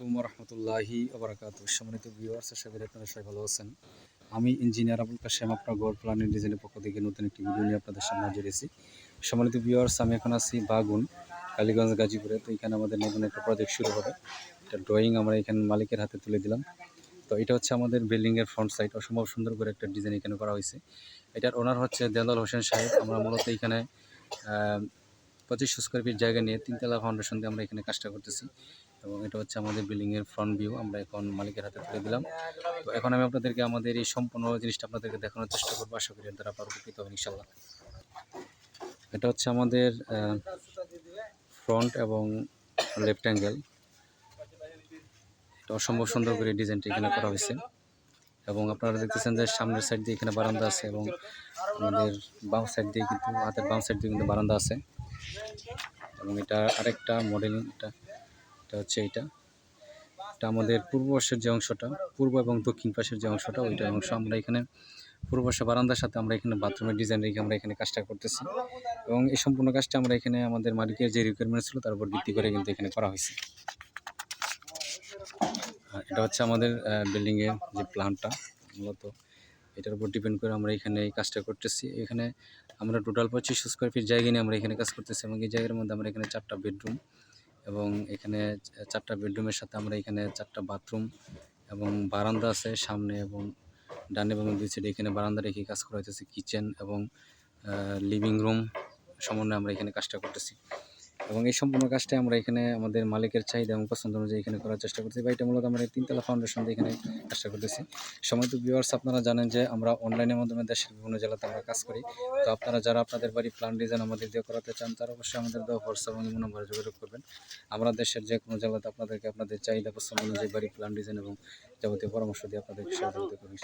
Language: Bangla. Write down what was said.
আলাইকুম রহমতুল্লাহি আবরাকাত সম্মানিত ভিউয়ার্স করি আপনারা সবাই ভালো আছেন। আমি ইঞ্জিনিয়ার আবুল কাশেম আপনার গড় প্ল্যানের ডিজাইনের পক্ষ থেকে নতুন একটি ভিডিও নিয়ে আপনাদের সামনে হাজির হয়েছি। সম্মানিত ভিউয়ার্স আমি এখন আছি বাগুন কালীগঞ্জ গাজীপুরে। তো এখানে আমাদের নতুন একটা প্রজেক্ট শুরু হবে। এটা ড্রয়িং আমরা এখানে মালিকের হাতে তুলে দিলাম। তো এটা হচ্ছে আমাদের বিল্ডিংয়ের ফ্রন্ট সাইড অসম্ভব সুন্দর করে একটা ডিজাইন এখানে করা হয়েছে। এটার ওনার হচ্ছে দেলাল হোসেন সাহেব। আমরা মূলত এখানে আহ, পঁচিশশো স্কোয়ার ফিট জায়গা নিয়ে তিনতলা ফাউন্ডেশন দিয়ে আমরা এখানে কাজটা করতেছি। এবং এটা হচ্ছে আমাদের বিল্ডিংয়ের ফ্রন্ট ভিউ আমরা এখন মালিকের হাতে তুলে দিলাম। তো এখন আমি আপনাদেরকে আমাদের এই সম্পূর্ণ জিনিসটা আপনাদেরকে দেখানোর চেষ্টা করব। আশা করি দ্বারা আপনারা উপকৃত ইনশাল্লাহ এটা হচ্ছে আমাদের ফ্রন্ট এবং লেফট অ্যাঙ্গেল এটা অসম্ভব সুন্দর করে ডিজাইনটা এখানে করা হয়েছে। এবং আপনারা দেখতেছেন যে সামনের সাইড দিয়ে এখানে বারান্দা আছে এবং আমাদের বাম সাইড দিয়ে কিন্তু, হাতের বাম সাইড দিয়ে কিন্তু বারান্দা আছে। এবং এটা আরেকটা মডেলিং এটা এটা হচ্ছে এটা এটা আমাদের পূর্ব পাশের যে অংশটা, পূর্ব এবং দক্ষিণ পাশের যে অংশটা ওইটা অংশ। আমরা এখানে পূর্ব বারান্দার সাথে আমরা এখানে বাথরুমের ডিজাইন রেখে আমরা এখানে কাজটা করতেছি। এবং এই সম্পূর্ণ কাজটা আমরা এখানে আমাদের মালিকের যে রিকোয়ারমেন্ট ছিল, তার উপর ভিত্তি করে কিন্তু এখানে করা হয়েছে। এটা হচ্ছে আমাদের বিল্ডিংয়ের যে প্ল্যানটা মূলত এটার উপর ডিপেন্ড করে আমরা এখানে এই কাজটা করতেছি। এখানে আমরা টোটাল পঁচিশশো স্কোয়ার ফিট জায়গা নিয়ে আমরা এখানে কাজ করতেছি এবং এই জায়গার মধ্যে আমরা এখানে চারটা বেডরুম এবং এখানে চারটা বেডরুমের সাথে আমরা এখানে চারটা বাথরুম এবং বারান্দা আছে সামনে এবং ডানে এবং দুই সাইডে এখানে বারান্দা রেখে কাজ করা হইতেছে কিচেন এবং লিভিং রুম সমন্বয়ে আমরা এখানে কাজটা করতেছি। এবং এই সম্পূর্ণ কাজটা আমরা এখানে আমাদের মালিকের চাহিদা এবং পছন্দ অনুযায়ী এখানে করার চেষ্টা করতেছি। বা এটা মূলত আমরা তিনতলা ফাউন্ডেশন দিয়ে এখানে কাজটা করতেছি। সময় তো ভিউয়ার্স আপনারা জানেন যে আমরা অনলাইনের মাধ্যমে দেশের বিভিন্ন জেলাতে আমরা কাজ করি। তো আপনারা যারা আপনাদের বাড়ি প্ল্যান ডিজাইন আমাদের দিয়ে করাতে চান, তারা অবশ্যই আমাদের দেওয়া হোয়াটসঅ্যাপ এবং নম্বরে যোগাযোগ করবেন। আমরা দেশের যে কোনো জেলাতে আপনাদেরকে আপনাদের চাহিদা, পছন্দ অনুযায়ী বাড়ি প্ল্যান ডিজাইন এবং যাবতীয় পরামর্শ দিয়ে আপনাদেরকে সহযোগিতা করি।